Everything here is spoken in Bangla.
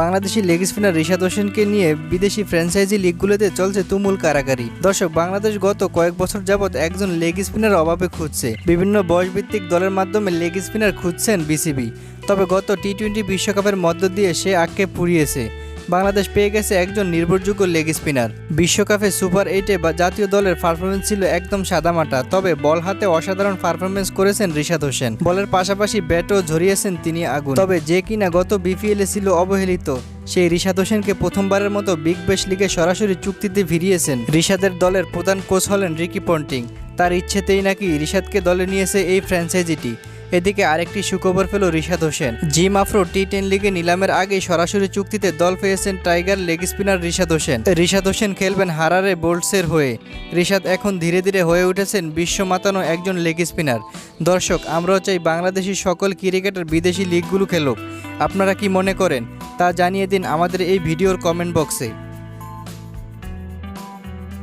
বাংলাদেশি লেগ স্পিনার রিশাদ হোসেনকে নিয়ে বিদেশি ফ্র্যাঞ্চাইজি লিগগুলোতে চলছে তুমুল কারাকারি দর্শক, বাংলাদেশ গত কয়েক বছর যাবৎ একজন লেগ স্পিনার অভাবে খুঁজছে। বিভিন্ন বয়সভিত্তিক দলের মাধ্যমে লেগ স্পিনার খুঁজছেন বিসিবি। তবে গত টি টোয়েন্টি বিশ্বকাপের মধ্য দিয়ে সে আক্ষেপ পুড়িয়েছে বাংলাদেশ পেয়ে গেছে একজন নির্ভরযোগ্য লেগ স্পিনার বিশ্বকাপে সুপার এইটে বা জাতীয় দলের পারফরমেন্স ছিল একদম সাদামাটা তবে বল হাতে অসাধারণ পারফরমেন্স করেছেন রিশাদ হোসেন। বলের পাশাপাশি ব্যাটও ঝরিয়েছেন তিনি আগুন। তবে যে কিনা গত বিপিএলে ছিল অবহেলিত, সেই রিশাদ হোসেনকে প্রথমবারের মতো বিগ ব্যাশ লিগে সরাসরি চুক্তিতে ভিড়িয়েছেন। রিশাদের দলের প্রধান কোচ হলেন রিকি পন্টিং। তার ইচ্ছেতেই নাকি রিশাদকে দলে নিয়েছে এই ফ্র্যাঞ্চাইজিটি এদিকে আরেকটি সুখবর পেল Rishad Hossain. Zim Afro T ten লিগে নিলামের আগে সরাসরি চুক্তিতে দল পেয়েছেন tiger leg spinner Rishad Hossain. Rishad Hossain খেলবেন হারারে বোল্টসের হয়ে। রিশাদ এখন ধীরে ধীরে হয়ে উঠেছেন বিশ্ব মাতানো একজন লেগ স্পিনার। দর্শক, আমরাও চাই বাংলাদেশি সকল ক্রিকেটার বিদেশি লিগগুলো খেলুক। আপনারা কি মনে করেন? তা জানিয়ে দিন আমাদের এই ভিডিওর কমেন্ট বক্সে।